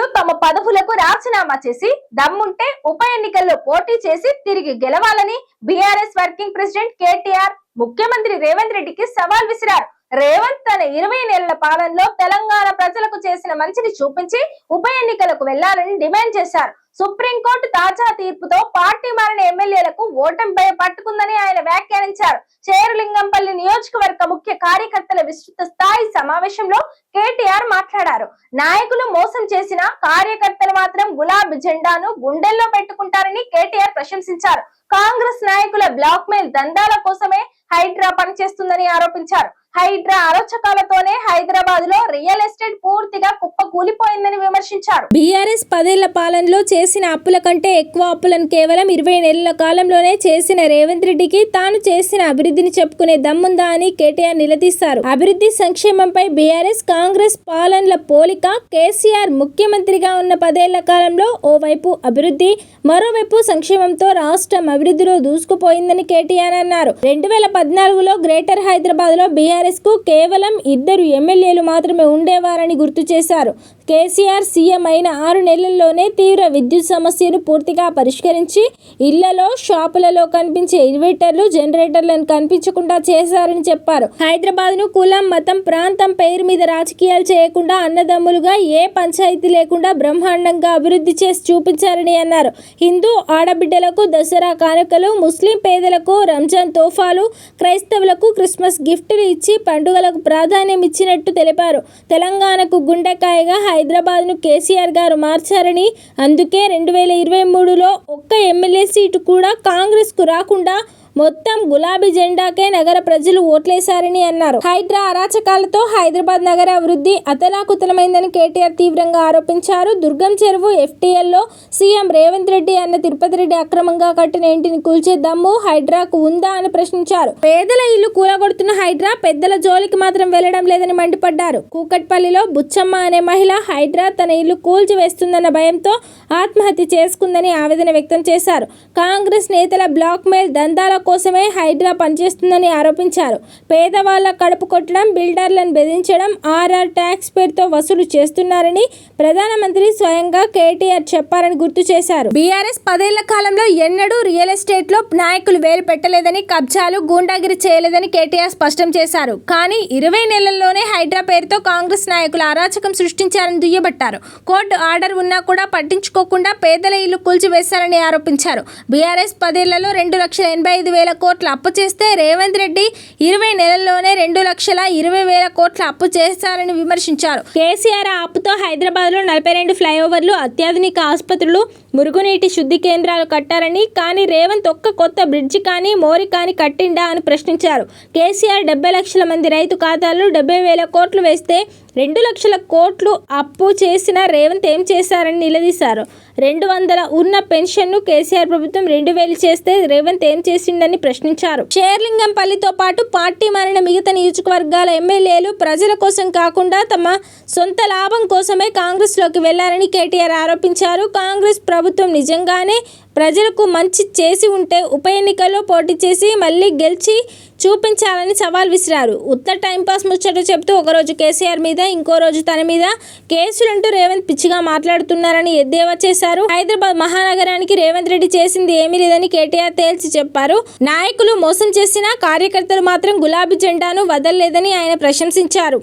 ఎమ్మెల్యేలు తమ పదవులకు రాజీనామా చేసి దమ్ముంటే ఉప ఎన్నికల్లో పోటీ చేసి తిరిగి గెలవాలని బీఆర్ఎస్ వర్కింగ్ ప్రెసిడెంట్ కేటీఆర్ ముఖ్యమంత్రి రేవంత్ రెడ్డికి సవాల్ విసిరారు. రేవంత్ తన ఇరవై నెలల పాలనలో తెలంగాణ ప్రజలకు చేసిన మంచిని చూపించి ఉప ఎన్నికలకు వెళ్ళాలని డిమాండ్ చేశారు. సుప్రీంకోర్టు తాజా తీర్పుతో పార్టీ మారిన ఎమ్మెల్యేలకు ఓటమిపై పట్టుకుందని ఆయన వ్యాఖ్యానించారు. చేరులింగంపల్లి నియోజకవర్గ ముఖ్య కార్యకర్తల విస్తృత స్థాయి సమావేశంలో కేటీఆర్ మాట్లాడారు. నాయకులు మోసం చేసిన కార్యకర్తలు మాత్రం గులాబీ జెండాను గుండెల్లో పెట్టుకుంటారని కేటీఆర్ ప్రశంసించారు. కాంగ్రెస్ నాయకుల బ్లాక్ మెయిల్ దందాల కోసమే హైడ్రా పనిచేస్తుందని ఆరోపించారు. హైడ్రా అరోచకాలతోనే హైదరాబాద్లో రియల్ ఎస్టేట్ పూర్తిగా కూలిపోయిందని విమర్శించారు. బీఆర్ఎస్ పదేళ్ళ పాలనలో చేసిన అప్పుల కంటే ఎక్కువ అప్పులను కేవలం ఇరవై నెలల కాలంలోనే చేసిన రేవంత్ రెడ్డికి తాను చేసిన అభివృద్ధిని చెప్పుకునే దమ్ముందా అని కేటీఆర్ నిలదీశారు. అభివృద్ధి సంక్షేమంపై బీఆర్ఎస్ కాంగ్రెస్ పాలనల పోలిక కేసీఆర్ ముఖ్యమంత్రిగా ఉన్న పదేళ్ళ కాలంలో ఓవైపు అభివృద్ధి మరోవైపు సంక్షేమంతో రాష్ట్రం అభివృద్ధిలో దూసుకుపోయిందని కేటీఆర్ అన్నారు. రెండు వేల పద్నాలుగులో గ్రేటర్ హైదరాబాద్లో బీఆర్ఎస్కు కేవలం ఇద్దరు ఎమ్మెల్యేలు మాత్రమే ఉండేవారని గుర్తు చేశారు. కేసీఆర్ సీఎం అయిన ఆరు నెలల్లోనే తీవ్ర విద్యుత్ సమస్యను పూర్తిగా పరిష్కరించి ఇళ్ళలో షాపులలో కనిపించే ఇన్వర్టర్లు జనరేటర్లను కనిపించకుండా చేశారని చెప్పారు. హైదరాబాద్ను కులం మతం ప్రాంతం పేరు మీద రాజకీయాలు చేయకుండా అన్నదమ్ములుగా ఏ పంచాయతీ లేకుండా బ్రహ్మాండంగా అభివృద్ధి చేసి చూపించారని అన్నారు. హిందూ ఆడబిడ్డలకు దసరా కానుకలు ముస్లిం పేదలకు రంజాన్ తోఫాలు క్రైస్తవులకు క్రిస్మస్ గిఫ్టులు ఇచ్చి పండుగలకు ప్రాధాన్యం ఇచ్చినట్టు తెలిపారు. తెలంగాణకు గుండెకాయగా హైదరాబాద్ను కేసీఆర్ గారు మార్చారని అందుకే రెండు వేల ఇరవై మూడులో ఒక్క ఎమ్మెల్యే సీటు కూడా కాంగ్రెస్కు రాకుండా మొత్తం గులాబీ జెండాకే నగర ప్రజలు ఓట్లేశారని అన్నారు. హైడ్రా అరాచకాలతో హైదరాబాద్ నగర అభివృద్ధి అతలాకుతలమైందని కేటీఆర్ తీవ్రంగా ఆరోపించారు. దుర్గం చెరువు ఎఫ్టీఎల్లో సీఎం రేవంత్ రెడ్డి అన్న తిరుపతి రెడ్డి అక్రమంగా కట్టిన ఇంటిని కూల్చే దమ్ము హైడ్రాకు ఉందా అని ప్రశ్నించారు. పేదల ఇల్లు కూలగొడుతున్న హైడ్రా పెద్దల జోలికి మాత్రం వెళ్ళడం లేదని మండిపడ్డారు. కూకట్పల్లిలో బుచ్చమ్మ అనే మహిళ హైడ్రా తన ఇల్లు కూల్చి వేస్తుందన్న భయంతో ఆత్మహత్య చేసుకుందని ఆవేదన వ్యక్తం చేశారు. కాంగ్రెస్ నేతల బ్లాక్ మెయిల్ దందాల కోసమే హైడ్రా పనిచేస్తుందని ఆరోపించారు. పేదవాళ్ళ కడుపు కొట్టడం బిల్డర్లను బెదిరించడం ఆర్ఆర్ ట్యాక్స్ పేరుతో వసూలు చేస్తున్నారని ప్రధానమంత్రి స్వయంగా కేటీఆర్ చెప్పారని గుర్తు చేశారు. బీఆర్ఎస్ పదేళ్ళ కాలంలో ఎన్నడూ రియల్ ఎస్టేట్లో నాయకులు వేలు పెట్టలేదని కబ్జాలు గూండాగిరి చేయలేదని కేటీఆర్ స్పష్టం చేశారు. కానీ ఇరవై నెలల్లోనే హైడ్రా పేరుతో కాంగ్రెస్ నాయకులు అరాచకం సృష్టించారని దుయ్యబట్టారు. కోర్టు ఆర్డర్ ఉన్నా కూడా పట్టించుకోకుండా పేదల ఇల్లు కూల్చివేశారని ఆరోపించారు. బీఆర్ఎస్ పదేళ్ళలో రెండు లక్షల ఎనభై ఐదు వేల కోట్ల అప్పు చేస్తే రేవంత్ రెడ్డి ఇరవై నెలల్లోనే రెండు లక్షల ఇరవై వేల కోట్ల అప్పు చేస్తారని విమర్శించారు. కేసీఆర్ ఆ అప్పుతో హైదరాబాద్లో నలభై రెండు ఫ్లైఓవర్లు అత్యాధునిక ఆసుపత్రులు మురుగునీటి శుద్ధి కేంద్రాలు కట్టారని కానీ రేవంత్ ఒక్క కొత్త బ్రిడ్జి కానీ మోరి కానీ కట్టిండా అని ప్రశ్నించారు. కేసీఆర్ డెబ్బై లక్షల మంది రైతు ఖాతాలు డెబ్బై వేల కోట్లు వేస్తే రెండు లక్షల కోట్లు అప్పు చేసిన రేవంత్ ఏం చేశారని నిలదీశారు. రెండు వందల ఉన్న పెన్షన్ను కేసీఆర్ ప్రభుత్వం రెండు వేలు చేస్తే రేవంత్ ఏం చేసిండని ప్రశ్నించారు. షేర్లింగంపల్లితో పాటు పార్టీ మారిన మిగతా నియోజకవర్గాల ఎమ్మెల్యేలు ప్రజల కోసం కాకుండా తమ సొంత లాభం కోసమే కాంగ్రెస్లోకి వెళ్ళారని కేటీఆర్ ఆరోపించారు. కాంగ్రెస్ ప్రభుత్వం నిజంగానే ప్రజలకు మంచి చేసి ఉంటే ఉప ఎన్నికల్లో పోటీ చేసి మళ్ళీ గెలిచి చూపించాలని సవాల్ విసిరారు. ఉత్తర టైంపాస్ ముచ్చట చెప్తూ ఒకరోజు కేసీఆర్ మీద ఇంకో రోజు తన మీద కేసులంటూ రేవంత్ పిచ్చిగా మాట్లాడుతున్నారని ఎద్దేవా చేశారు. హైదరాబాద్ మహానగరానికి రేవంత్ రెడ్డి చేసింది ఏమీ లేదని కేటీఆర్ తేల్చి చెప్పారు. నాయకులు మోసం చేసిన కార్యకర్తలు మాత్రం గులాబీ జెండాను వదలలేదని ఆయన ప్రశంసించారు.